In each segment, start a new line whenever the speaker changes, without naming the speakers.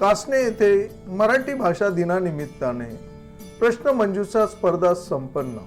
कासने येथे मराठी भाषा दिनानिमित्ताने प्रश्नमंजुषा स्पर्धा संपन्न.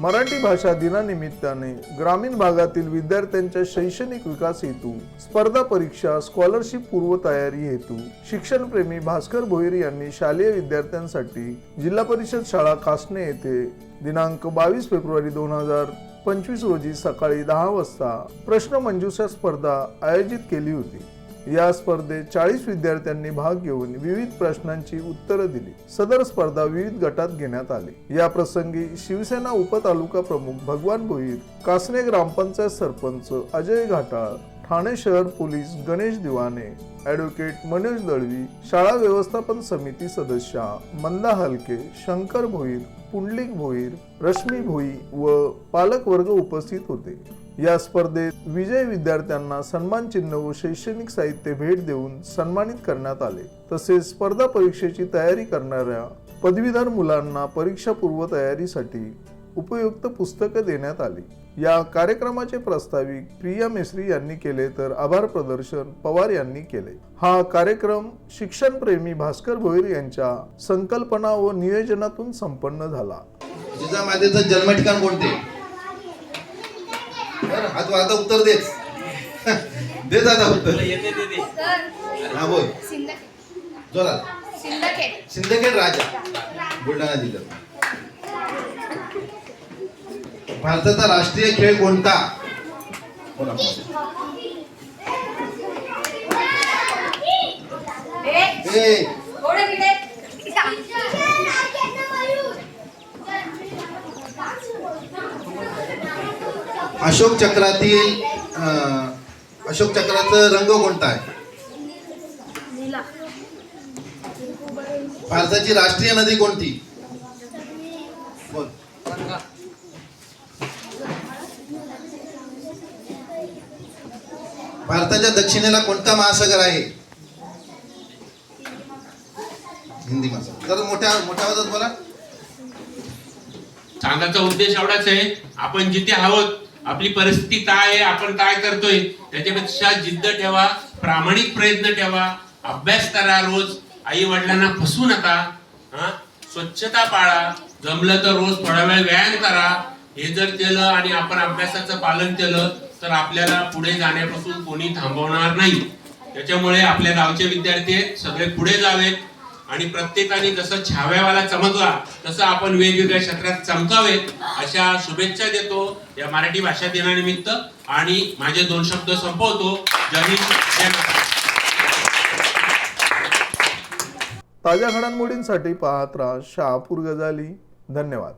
मराठी भाषा दिनानिमित्ताने ग्रामीण भागातील विद्यार्थ्यांच्या शैक्षणिक विकास हेतू स्पर्धा परीक्षा स्कॉलरशिप पूर्वतयारी हेतू शिक्षणप्रेमी भास्कर भोईर यांनी शालेय विद्यार्थ्यांसाठी जिल्हा परिषद शाळा कासने येथे दिनांक बावीस फेब्रुवारी दोन हजार पंचवीस रोजी सकाळी दहा वाजता प्रश्नमंजुषा स्पर्धा आयोजित केली होती. या स्पर्धेत चाळीस विद्यार्थ्यांनी भाग घेऊन विविध प्रश्नांची उत्तरं दिली. सदर स्पर्धा विविध गटात घेण्यात आली. या प्रसंगी शिवसेना उपतालुका प्रमुख भगवान भोईर कासने ग्रामपंचायत सरपंच अजय घाटाळ ठाणे शहर पोलीस गणेश दिवाने ॲडव्होकेट मनोज दळवी शाळा व्यवस्थापन समिती सदस्या मंदा हलके शंकर भोईर पुंडलिक भोईर रश्मी भोई व पालक वर्ग उपस्थित होते. या स्पर्धेत विजय विद्यार्थ्यांना सन्मान चिन्ह व शैक्षणिक साहित्य भेट देऊन सन्मानित करण्यात आले. तसेच स्पर्धा परीक्षेची तयारी करणाऱ्या पदवीधर मुलांना परीक्षा पूर्व तयारीसाठी उपयुक्त पुस्तकं देण्यात आली. या कार्यक्रमाचे प्रस्ताविक प्रिया मेश्री यांनी केले तर आभार प्रदर्शन पवार यांनी केले. हा कार्यक्रम शिक्षणप्रेमी भास्कर भोईर यांच्या संकल्पना व नियोजनातून संपन्न झाला.
जिजामातेचं जन्म ठिकाण कोणते? हा तू आता उत्तर देच देत आता उत्तर. हा बोल.
सिंदखेड सिंदखेड
राजा. बुलढाणा जिल्ह्यात. भारताचा राष्ट्रीय खेळ कोणता? बोला. ए, अशोक चक्रातील अं, अशोक चक्राचा रंग कोणता आहे? भारताची राष्ट्रीय नदी कोणती? बोल. भारताच्या दक्षिणेला कोणता महासागर आहे? हिंदी महासागर. जरा मोठ्या मोठ्या आवाजात बोला.
सांगायचा उद्देश एवढाच आहे आपण जिथे आहोत आपली परिस्थिती काय आहे आपण काय करतोय त्याच्यापेक्षा जिद्द ठेवा प्रामाणिक प्रयत्न ठेवा अभ्यास करा रोज. आई वडिलांना फसू नका हा? स्वच्छता पाळा. जमलं तर रोज थोडा वेळ व्यायाम करा. हे जर केलं आणि आपण अभ्यासाचं पालन केलं तर आपल्याला पुढे जाण्यापासून कोणी थांबवणार नाही. त्याच्यामुळे आपल्या गावचे विद्यार्थी सगळे पुढे जावेत. आणि प्रत्येकाने जसं छाव्यावाला चमकला तसं आपण वेगवेगळ्या क्षेत्रात चमकावेत अशा शुभेच्छा देतो या मराठी भाषा दिनानिमित्त. आणि माझे दोन शब्द संपवतो.
ताज्या घडामोडींसाठी पाहत राहा शहापूर गजाली. धन्यवाद.